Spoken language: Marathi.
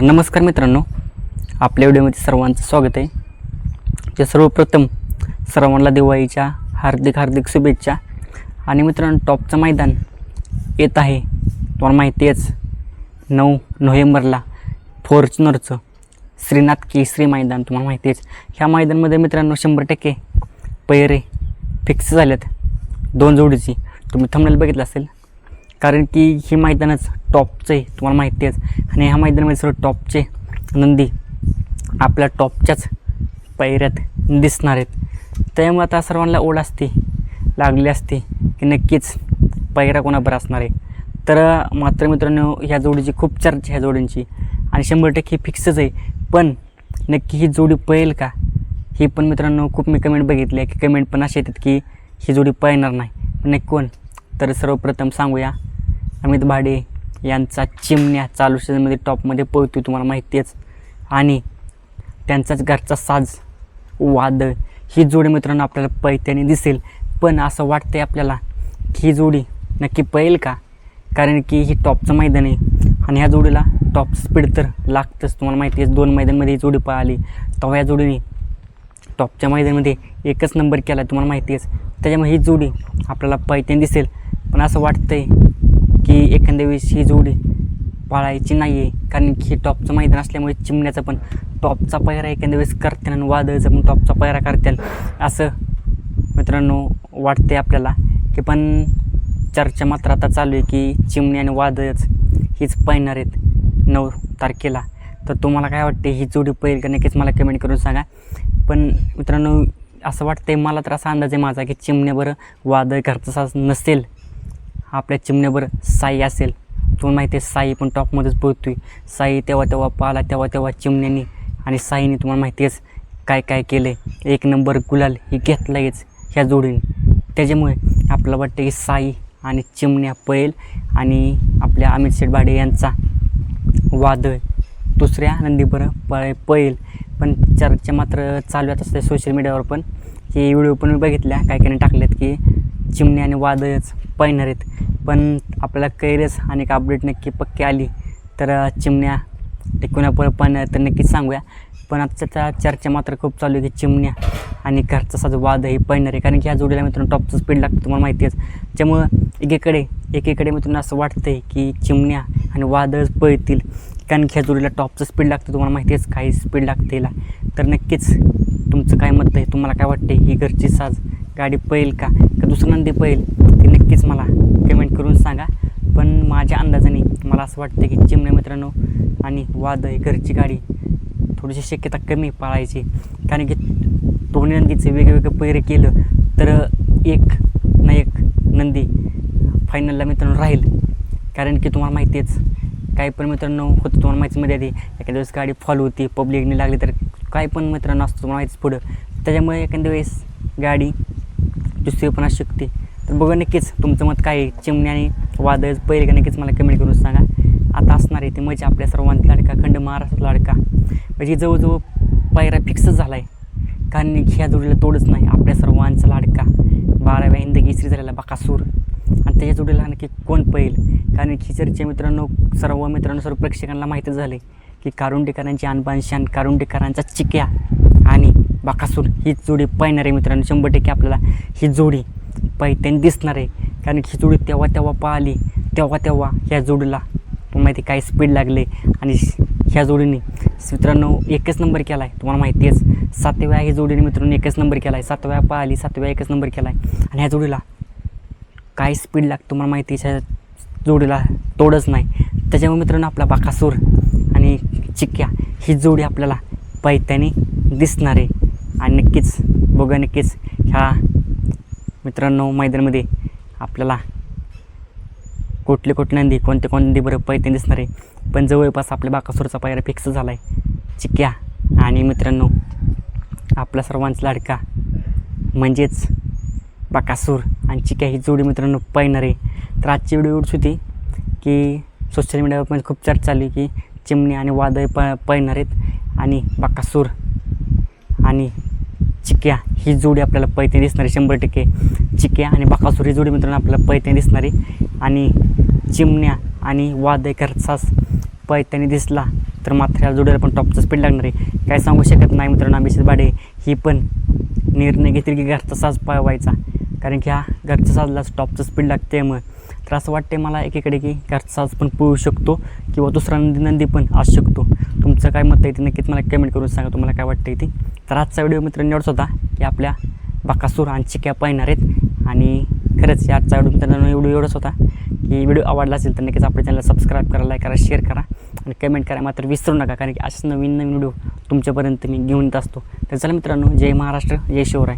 तर नमस्कार मित्रांनो आपल्या व्हिडिओमध्ये सर्वांचं स्वागत आहे. जे सर्वप्रथम सर्वांना दिवाळीच्या हार्दिक हार्दिक शुभेच्छा. आणि मित्रांनो टॉपचं मैदान येत आहे. तुम्हाला माहिती आहेच नऊ नोव्हेंबरला फॉर्च्युनरचं श्रीनाथ केसरी मैदान तुम्हाला माहिती आहेच. ह्या मैदानमध्ये मित्रांनो शंभर टक्के पैरे फिक्स झाल्यात दोन जोडीची. तुम्ही थंबनेल बघितलं असेल कारण की ही मैदानच टॉपचं आहे तुम्हाला माहिती आहेच. आणि ह्या मैदानामध्ये सर्व टॉपचे नंदी आपल्या टॉपच्याच पैऱ्यात दिसणार आहेत. त्यामुळे आता सर्वांना ओढ असते लागली असते की नक्कीच पैरा कोणाबर असणार आहे. तर मात्र मित्रांनो ह्या जोडीची खूप चर्चा ह्या जोडींची. आणि शंभर टक्के फिक्सच आहे. पण नक्की ही जोडी पळेल का? ही पण मित्रांनो खूप मी कमेंट बघितली. आहे की कमेंट पण असे येतात की ही जोडी पळणार नाही. पण नक्की कोण? तर सर्वप्रथम सांगूया. अमित भाडे यांचा चिमण्या चालू सीझनमध्ये टॉपमध्ये पळतो तुम्हाला माहितीच आहेच. आणि त्यांचाच घरचा साज वादळ ही जोडी मित्रांनो आपल्याला पैत्याने दिसेल. पण असं वाटतंय आपल्याला की ही जोडी नक्की पळेल का? कारण की ही टॉपचं मैदान आहे. आणि ह्या जोडीला टॉप स्पीड तर लागतंच. तुम्हाला माहिती आहे दोन मैदानमध्ये ही जोडी पळाली. तेव्हा या जोडीने टॉपच्या मैदानामध्ये एकच नंबर केला तुम्हाला माहिती आहेच. त्याच्यामुळे ही जोडी आपल्याला पैत्याने दिसेल. पण असं वाटतंय की एखाद्या वेळेस ही जोडी पाळायची नाही आहे कारण की हे टॉपचं मैदान असल्यामुळे चिमण्याचं पण टॉपचा पायरा एखाद्या वेळेस करतील आणि वादळचा पण टॉपचा पायरा करतील असं मित्रांनो वाटते आपल्याला. की पण चर्चा मात्र आता चालू आहे की चिमणी आणि वादळच हीच पाहणार आहेत नऊ तारखेला. तर तुम्हाला काय वाटते ही जोडी पहिल का नक्कीच मला कमेंट करून सांगा. पण मित्रांनो असं वाटतंय मला तर असा अंदाज आहे माझा की चिमण्याबरं वादळ घरचं नसेल. आपल्या चिमण्यावर साई असेल. तुम्हाला माहिती आहे साई पण टॉपमध्येच पोहतोय साई तेव्हा तेव्हा पाला तेव्हा तेव्हा चिमण्यानी. आणि साईने तुम्हाला माहिती आहेच काय काय केलं आहे एक नंबर गुलाल ही घेतलायच ह्या जोडीने. त्याच्यामुळे आपल्याला वाटतं की साई आणि चिमण्या पैल आणि आपल्या अमित शेठ भाडे यांचा वादळ दुसऱ्या नंदीबरं पळ पैल पण चर्चा मात्र चालू असते सोशल मीडियावर पण. की व्हिडिओ पण मी बघितल्या. काय काही टाकल्यात की चिमणी आणि वादळच पाहणार आहेत. पण आपल्याला कैरच आणि एक अपडेट नक्की पक्की आली तर चिमण्या ते कुणापुढे पण तर नक्कीच सांगूया. पण आजच्या चर्चा मात्र खूप चालू आहे की चिमण्या आणि घरचा साज वाद हे पळणार आहे. कारण की ह्या जोडीला मित्रांनो टॉपचं स्पीड लागतं तुम्हाला माहिती आहे. त्यामुळं एकीकडे एकीकडे मित्रांनो असं वाटतं आहे की चिमण्या आणि वादळच पळतील. कारण की ह्या जोडीला टॉपचं स्पीड लागतं तुम्हाला माहिती आहेच काही स्पीड लागते हिला तर नक्कीच तुमचं काय मत आहे? तुम्हाला काय वाटतं ही घरची साज गाडी पळेल का? का दुसरं नंदी पळेल? ते नक्कीच मला कमेंट करून सांगा. पण माझ्या अंदाजाने मला असं वाटतं की चिमण्या मित्रांनो आणि वाद ही घरची गाडी थोडीशी शक्यता कमी पाळायची. कारण की दोन्ही नंदीचे वेगवेगळे पैरे केलं तर एक ना एक नंदी फायनलला मित्रांनो राहील. कारण की तुम्हाला माहिती आहेच काही पण मित्रांनो होतं तुम्हाला माहितीमध्ये आधी एखाद्या वेळेस गाडी फॉलो होती पब्लिकने लागली तर काय पण मित्रांनो असतं तुम्हाला माहितीच पुढं. त्याच्यामुळे एखाद्या वेळेस गाडी दुसरीपणा शिकते शकते. तर बघा नक्कीच तुमचं मत काय आहे? चिमणी आणि वादळ पहिले का नक्कीच मला कमेंट करून सांगा. आता असणार आहे ते म्हणजे आपल्या सर्वांत लाडका खंड महाराष्ट्रात लाडका. म्हणजे जवळजवळ पायरा फिक्सच झाला आहे कारण ह्या जोडीला तोडच नाही आपल्या सर्वांचा लाडका. बाराव्या हिंद केसरी झालेला बकासूर. आणि त्याच्या जोडीला नक्की कोण पहिल कारण की चर्चा मित्रांनो सर्व मित्रांनो सर्व प्रेक्षकांना माहीतच झाले की कारुंडेकरांची अनबांशी शान कारुंडेकरांचा चिक्या आणि बाकासूर ही जोडी पाहणार आहे मित्रांनो. शंभर टक्के आपल्याला ही जोडी पैत्याने दिसणार आहे. कारण ही जोडी तेव्हा तेव्हा पाहिली तेव्हा तेव्हा ह्या जोडीला तुम्हाला माहिती काय स्पीड लागले. आणि ह्या जोडीने मित्रांनो एकच नंबर केला आहे तुम्हाला माहिती आहेच सातव्या ही जोडीने मित्रांनो एकच नंबर केला आहे सातव्या पाहिली सातव्या एकच नंबर केला आहे आणि ह्या जोडीला काय स्पीड लागतं तुम्हाला माहिती आहे? ह्या जोडीला तोडच नाही. त्याच्यामुळे मित्रांनो आपला बाकासूर आणि चिक्क्या ही जोडी आपल्याला पैत्याने दिसणार आहे. आणि नक्कीच बघा नक्कीच ह्या मित्रांनो मैदानामध्ये आपल्याला कुठले कुठले नंदी कोणते कोणते बरं पैत्याने दिसणार आहे. पण जवळपास आपल्या बाकासूरचा पायरा फिक्स झाला आहे चिक्क्या आणि मित्रांनो आपला सर्वांचा लाडका म्हणजेच बाकासूर आणि चिक्या ही जोडी मित्रांनो पाहणार आहे. तर आजची व्हिडिओ एवढीच होती की सोशल मीडियावर पण खूप चर्चा आली की चिमणी आणि वादळ प पळणार आहेत आणि बाकासूर आणि चिक्या. ही जोडी आपल्याला पैते दिसणार आहे शंभर टक्के चिक्या आणि बाकासूर. ही जोडी मित्रांनो आपल्याला पैते दिसणार आहे आणि चिमण्या आणि वादळ खर्चास पैत्याने दिसला तर मात्र ह्या जोडीला पण टॉपचं स्पीड लागणार आहे. काय सांगू शकत नाही मित्रांनो अभिषेक बाडे ही पण निर्णय घेतील की घरचा साज पळवायचा. कारण की हा घरचा साजला टॉपचं स्पीड लागते मग. तर असं वाटते मला एकीकडे की घरचा आज पण पळू शकतो किंवा दुसरा नंदी नंदी पण असू शकतो. तुमचं काय मत आहे ते नक्कीच मला कमेंट करून सांगा तुम्हाला काय वाटतं ते. तर आजचा व्हिडिओ मित्रांनो एवढंच होता की आपल्या बाकासूर आणि चिक्या पाहणार आहेत. आणि खरंच या आजचा व्हिडिओ मित्रांनो व्हिडिओ एवढंच होता की व्हिडिओ आवडला असेल तर नक्कीच आपल्या चॅनलला सबस्क्राईब करा लाईक करा शेअर करा. आणि कमेंट करा मात्र विसरू नका कारण की असेच नवीन नवीन व्हिडिओ तुमच्यापर्यंत मी घेऊन येत असतो. तर चला मित्रांनो जय महाराष्ट्र जय शिवराय.